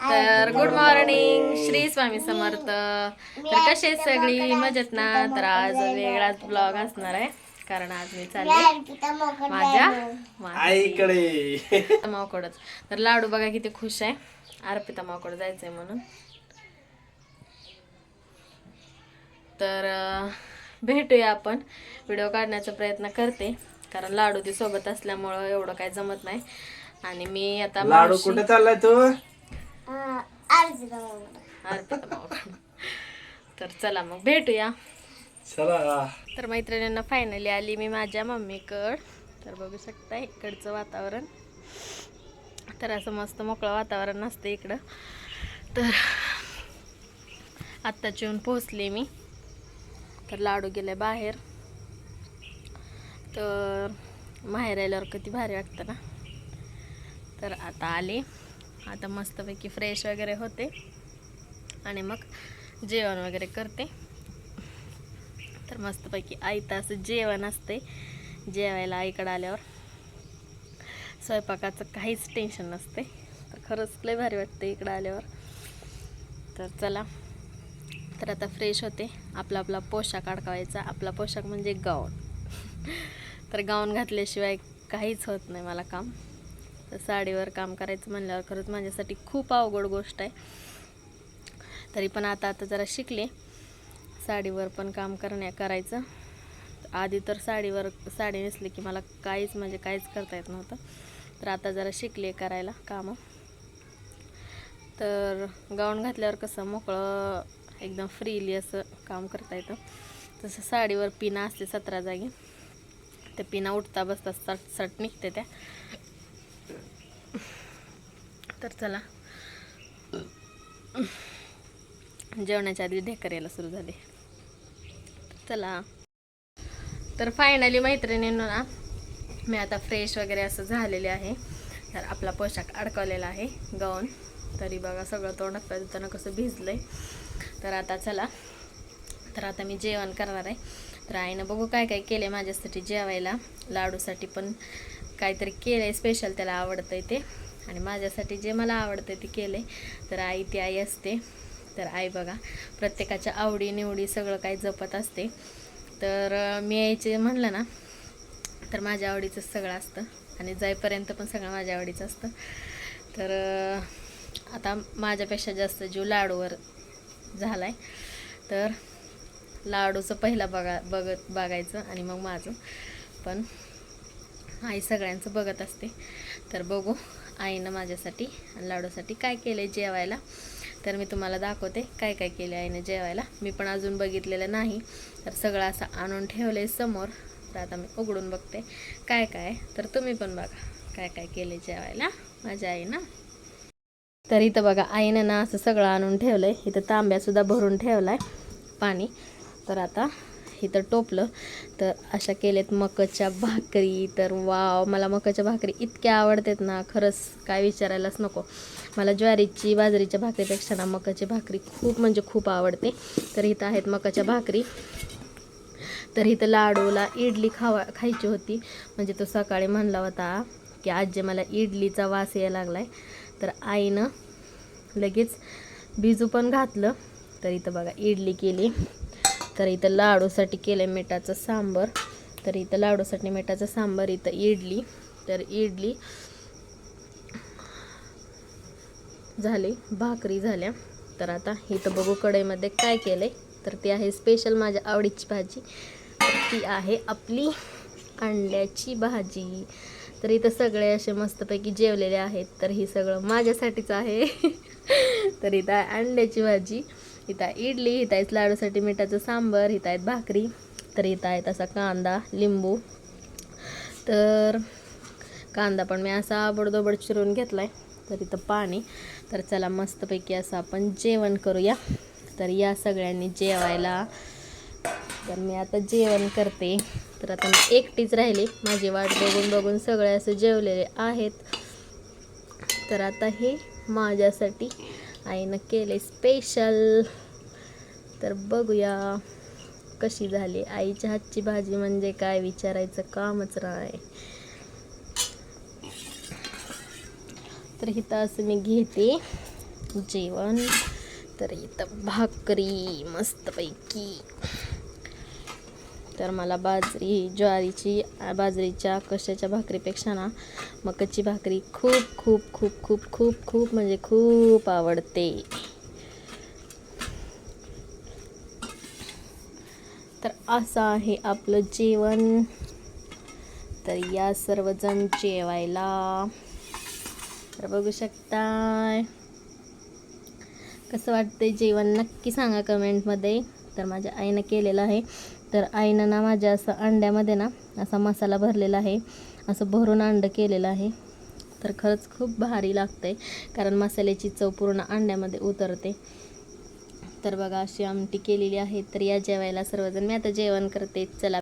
तर good morning Shri Swami Samarth तर कसे सगळी मजेत ना? तर आज वेगळाच ब्लॉग असणार आहे कारण आज मी चालले माझ्या आईकडे मावकडच. तर लाडू बघा किती खुश आहे. अर्पिता मावकड जायचंय म्हणून. तर भेटूया आपण. व्हिडिओ काढण्याचा प्रयत्न करते. कारण लाडू ती सोबत असल्यामुळं एवढं काही जमत नाही. आणि मी आता लाडू कुठे चाललाय तू? तर चला मग भेटूया. चला. तर मैत्रिणींना फायनली आली मी माझ्या मम्मीकड. तर बघू शकता इकडचं वातावरण. तर असं मस्त मोकळं वातावरण असतं इकडं. तर आत्ताच येऊन पोहोचले मी. तर लाडू गेले बाहेर. तर बाहेर आल्यावर किती भारी वाटतं ना. तर आता आले. आता मस्तपैकी फ्रेश वगैरे होते. आणि मग जेवण वगैरे करते. तर मस्तपैकी आईतं असं जेवण असते. जेवायला आईकडं आल्यावर स्वयंपाकाचं काहीच टेन्शन नसते. तर खरंच लय भारी वाटते इकडं आल्यावर. तर चला. तर आता फ्रेश होते. आपला आपला पोशाख अडकावायचा. आपला पोशाख म्हणजे गाऊन तर गाऊन घातल्याशिवाय काहीच होत नाही मला काम. तर साडीवर काम करायचं म्हणल्यावर खरंच माझ्यासाठी खूप अवघड गोष्ट आहे. तरी पण आता आता जरा शिकले. साडीवर पण काम करण्या करायचं. आधी तर साडीवर साडी नेसली की मला काहीच म्हणजे काहीच करता येत नव्हतं. तर आता जरा शिकले करायला कामं. तर गाऊन घातल्यावर कसं मोकळं एकदम फ्रीली असं काम करता येतं. तसं साडीवर पिना असते सतरा जागी. त्या पिना उठता बसता सट सट निघते त्या. तर चला. जेवणाच्या आधी ढेकर यायला सुरू झाले. चला. तर फायनली मैत्रिणींनो ना मी आता फ्रेश वगैरे असं झालेले आहे. तर आपला पोशाख अडकवलेला आहे गाऊन तरी बघा सगळं तोंडात पाहिजे कसं भिजलंय. तर आता चला. तर आता मी जेवण करणार आहे. तर आईनं बघू काय काय केलं आहे माझ्यासाठी जेवायला. लाडूसाठी पण काहीतरी केलं आहे स्पेशल त्याला आवडतं आहे ते. आणि माझ्यासाठी जे मला आवडतं ते केलं. आहे तर आई ती आई असते. तर आई बघा प्रत्येकाच्या आवडी निवडी सगळं काही जपत असते. तर मी यायचे म्हणलं ना तर माझ्या आवडीचं सगळं असतं. आणि जाईपर्यंत पण सगळं माझ्या आवडीचं असतं. तर आता माझ्यापेक्षा जास्त जीव लाडूवर झाला आहे तर लाडूचं पहिला बघा बघत बघायचं आणि मग माझं. पण आई सगळ्यांचं बघत असते. तर बघू आईनं माझ्यासाठी आणि लाडूसाठी काय केलं आहे जेवायला. तर मी तुम्हाला दाखवते काय काय केलं आईनं जेवायला. मी पण अजून बघितलेलं नाही. तर सगळं असं आणून ठेवलं आहे समोर. तर आता मी उघडून बघते काय काय तर तुम्ही पण बघा काय काय केलं जेवायला माझ्या आईनं. तर इथं बघा आईनं ना असं सगळं आणून ठेवलं आहे इथं तांब्यासुद्धा भरून ठेवला आहे पाणी. तर आता इथं टोपलं. तर अशा केलेत मकाच्या भाकरी. तर वाव मला मकाच्या भाकरी इतक्या आवडतात ना. खरंच काय विचारायलाच नको. मला ज्वारीची बाजरीच्या भाकरीपेक्षा ना मकाची भाकरी खूप म्हणजे खूप आवडते. तर इथं आहेत मकाच्या भाकरी. तर इथं लाडूला इडली खावा खायची होती. म्हणजे तो सकाळी म्हणला होता की आजी मला इडलीचा वास यायला लागलाय. तर आईनं लगेच बिजू पण घातलं. तर इथं बघा इडली केली. तर इथं लाडूसाठी केलं आहे मिठाचं सांबर. तर इथं लाडूसाठी मिठाचं सांबर इथं इडली. तर इडली झाली भाकरी झाल्या. तर आता इथं बघू कढईमध्ये काय केलं आहे तर ती आहे स्पेशल माझ्या आवडीची भाजी. ती आहे आपली अंड्याची भाजी. तर इथं सगळे असे मस्तपैकी जेवलेले आहेत. तर ही सगळं माझ्यासाठीच आहे. तर इथं अंड्याची भाजी. इथं आहे इडली इथं आहेत लाडूसाठी मिठाचं सांबर इथं आहेत भाकरी तर इथं आहेत असा कांदा लिंबू. तर कांदा पण मी असा आबडदोबड चिरून घेतला आहे तर इथं पाणी. तर चला मस्तपैकी असं आपण जेवण करूया. तर या सगळ्यांनी जेवायला. तर मी आता जेवण करते. तर आता मी एकटीच राहिली. माझी वाट बघून बघून सगळे असं जेवलेले आहेत. तर आता हे माझ्यासाठी आईनं केले स्पेशल तर बघूया कशी झाली. आईच्या हातची भाजी म्हणजे काय विचारायचं कामच नाही. तर इथं असं मी घेते जेवण. तर इथं भाकरी मस्तपैकी. तर मला बाजरी ज्वारीची बाजरीच्या कशाच्या भाकरीपेक्षा ना मकाची भाकरी खूप खूप खूप खूप खूप खूप म्हणजे खूप आवडते. तर असं आहे आपलं जेवण. तर या सर्वजण जेवायला. तर बघू शकताय. कसं वाटतंय जेवण? नक्की सांगा कमेंटमध्ये तर माझ्या आईनं केलेलं आहे. तर आईनं ना माझ्या असं अंड्यामध्ये ना असा मसाला भरलेला आहे. असं भरून अंडं केलेलं आहे. तर खरंच खूप भारी लागतंय कारण मसाल्याची चव पूर्ण अंड्यामध्ये उतरते. तर बघा अशी आमटी केलेली आहे. तर या जेवायला सर्वजण. मी आता जेवण करते. चला.